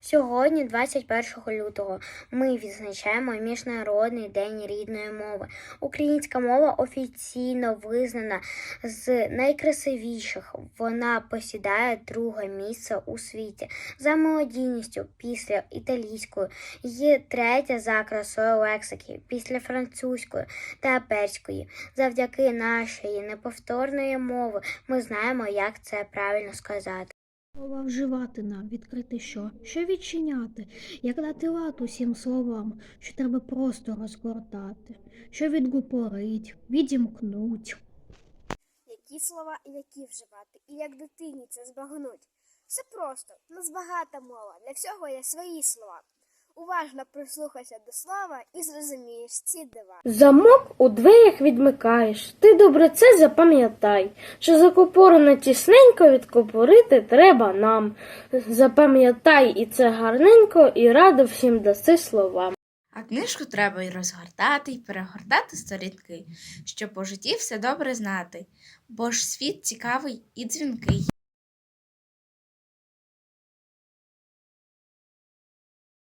Сьогодні, 21 лютого, ми відзначаємо Міжнародний день рідної мови. Українська мова офіційно визнана з найкрасивіших. Вона посідає друге місце у світі за молодійністю після італійської. Є третя за красою лексики після французької та перської. Завдяки нашої неповторної мови ми знаємо, як це правильно сказати. Слова вживати нам, відкрити що? Що відчиняти? Як дати лад усім словам, що треба просто розгортати, що відгупорить, відімкнуть. які слова і які вживати, і як дитині це збагнуть. Все просто, у нас багата мова, для всього є свої слова. Уважно прислухайся до слова і зрозумієш ці дива. Замок у дверях відмикаєш. Ти добре це запам'ятай, що закупорене тісненько відкупорити треба нам. Запам'ятай і це гарненько, і радо всім даси словам. А книжку треба й розгортати, й перегортати сторінки, щоб по житті все добре знати, бо ж світ цікавий і дзвінкий.